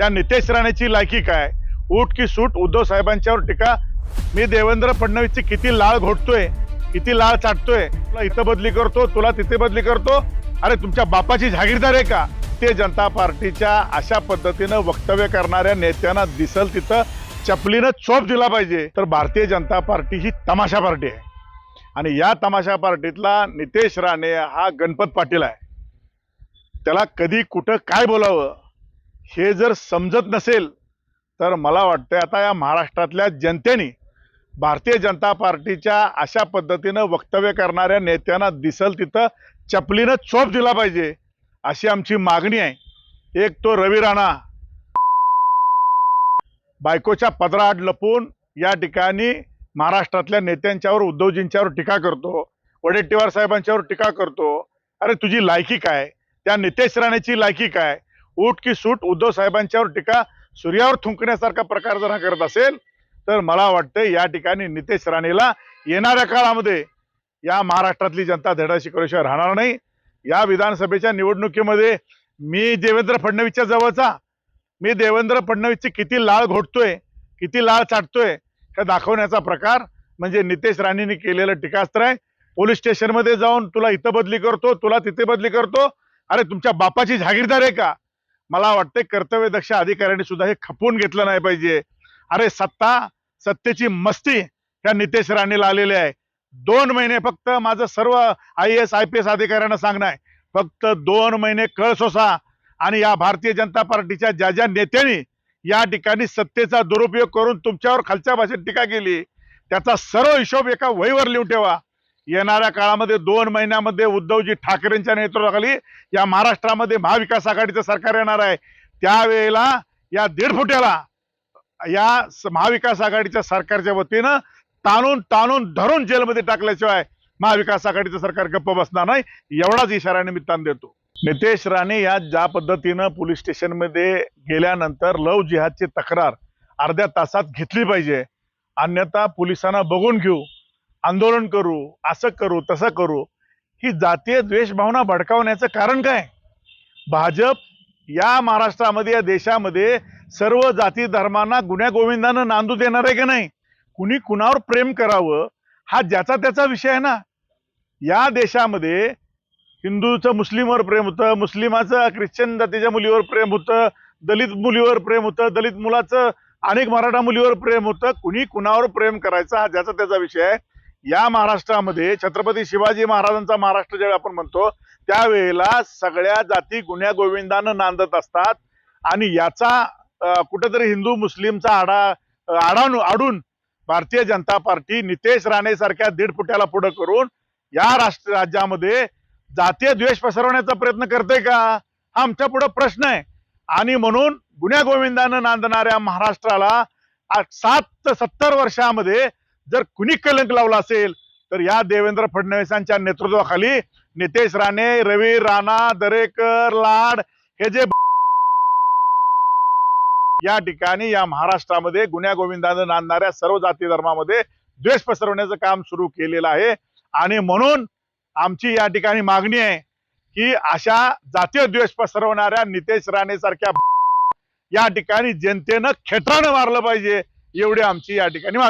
त्या नितेश राणेची लायकी काय? उठ की सूट उद्धव साहेबांच्यावर टीका. मी देवेंद्र फडणवीसची किती लाळ घोटतोय किती लाळ चाटतोय तुला इथं बदली करतो तुला तिथे बदली करतो. अरे तुमच्या बापाची जागीरदार आहे का? ते जनता पार्टीच्या अशा पद्धतीनं वक्तव्य करणाऱ्या नेत्यांना दिसल तिथं चपलीनं चोप दिला पाहिजे. तर भारतीय जनता पार्टी ही तमाशा पार्टी आहे. आणि या तमाशा पार्टीतला नितेश राणे हा गणपत पाटील आहे. त्याला कधी कुठं काय बोलावं? हे जर समजत नसेल तर मला वाटतं आता या महाराष्ट्रातल्या जनतेने भारतीय जनता पार्टीच्या अशा पद्धतीनं वक्तव्य करणाऱ्या नेत्यांना दिसल तिथं चपलीनं चोप दिला पाहिजे अशी आमची मागणी आहे. एक तो रवी राणा. बायकोच्या पदराआड लपून या ठिकाणी महाराष्ट्रातल्या नेत्यांच्यावर उद्धवजींच्यावर टीका करतो वडेट्टीवार साहेबांच्यावर टीका करतो. अरे तुझी लायकी काय? त्या नितेश राणेची लायकी काय? उठ की सूट उद्धव साहेबांच्यावर टीका सूर्यावर थुंकण्यासारखा प्रकार जर हा करत असेल तर मला वाटतं या ठिकाणी नितेश राणेला येणाऱ्या काळामध्ये या महाराष्ट्रातली जनता धडा शिकवल्याशिवाय राहणार नाही. या विधानसभेच्या निवडणुकीमध्ये मी देवेंद्र फडणवीसच्या जवळचा मी देवेंद्र फडणवीसची किती लाळ घोटतोय किती लाळ चाटतोय हे दाखवण्याचा प्रकार म्हणजे नितेश राणेंनी केलेलं टीकास्त्र आहे. पोलीस स्टेशनमध्ये जाऊन तुला इथं बदली करतो तुला तिथे बदली करतो. अरे तुमच्या बापाची जागीरदार आहे का? मला वाटते कर्तव्यदक्ष अधिकाऱ्यांनी सुद्धा हे खपवून घेतलं नाही पाहिजे. अरे सत्ता सत्तेची मस्ती ह्या नितेश राणेला आलेली आहे. दोन महिने फक्त माझं सर्व I S I P S अधिकाऱ्यांना सांगणं आहे. फक्त दोन महिने कळ सोसा आणि या भारतीय जनता पार्टीच्या ज्या ज्या नेत्यांनी या ठिकाणी सत्तेचा दुरुपयोग करून तुमच्यावर खालच्या भाषेत टीका केली त्याचा सर्व हिशोब एका वहीवर लिहून ठेवा. येणाऱ्या काळामध्ये दोन महिन्यामध्ये उद्धवजी ठाकरेंच्या नेतृत्वाखाली या महाराष्ट्रामध्ये महाविकास आघाडीचं सरकार येणार आहे. त्यावेळेला या दीड फुट्याला या महाविकास आघाडीच्या सरकारच्या वतीनं ताणून ताणून धरून जेलमध्ये टाकल्याशिवाय महाविकास आघाडीचं सरकार गप्प बसणार नाही एवढाच इशारा निमित्तानं देतो. नितेश राणे या ज्या पद्धतीनं पोलीस स्टेशनमध्ये गेल्यानंतर लव जिहादची तक्रार अर्ध्या तासात घेतली पाहिजे. अन्यथा पोलिसांना बघून घेऊ. आंदोलन करू असं करू तसं करू ही जातीय द्वेषभावना भडकावण्याचं कारण काय? भाजप या महाराष्ट्रामध्ये या देशामध्ये सर्व जाती धर्मांना गुन्ह्या गोविंदानं नांदू देणार आहे की नाही? कुणी कुणावर प्रेम करावं? हा ज्याचा त्याचा विषय आहे ना. या देशामध्ये हिंदूचं मुस्लिमवर प्रेम होतं मुस्लिमाचं ख्रिश्चन जातीच्या मुलीवर प्रेम होतं दलित मुलीवर प्रेम होतं दलित मुलाचं अनेक मराठा मुलीवर प्रेम होतं. कुणी कुणावर प्रेम करायचं हा ज्याचा त्याचा विषय आहे. या महाराष्ट्रामध्ये छत्रपती शिवाजी महाराजांचा महाराष्ट्र ज्यावेळी आपण म्हणतो त्यावेळेला सगळ्या जाती गुन्ह्या गोविंदानं नांदत असतात. आणि याचा कुठेतरी हिंदू मुस्लिमचा आडा अं, आडून भारतीय जनता पार्टी नितेश राणे सारख्या दीड फुट्याला पुढे करून या राष्ट्र राज्यामध्ये जातीय द्वेष पसरवण्याचा प्रयत्न करते का? हा आमच्या पुढे प्रश्न आहे. आणि म्हणून गुन्ह्या गोविंदानं नांदणाऱ्या महाराष्ट्राला सात ते सत्तर वर्षामध्ये जर कुणी कलंक लावला असेल तर या देवेंद्र फडणवीसांच्या नेतृत्वाखाली नितेश राणे रवी राणा दरेकर लाड हे जे या ठिकाणी या महाराष्ट्रामध्ये गुन्ह्या गोविंदानं नांदणाऱ्या सर्व जाती धर्मामध्ये द्वेष पसरवण्याचं काम सुरू केलेलं आहे. आणि म्हणून आमची या ठिकाणी मागणी आहे की अशा जातीय द्वेष पसरवणाऱ्या नितेश राणे सारख्या या ठिकाणी जनतेनं खेटरानं मारलं पाहिजे एवढी आमची या ठिकाणी मागणी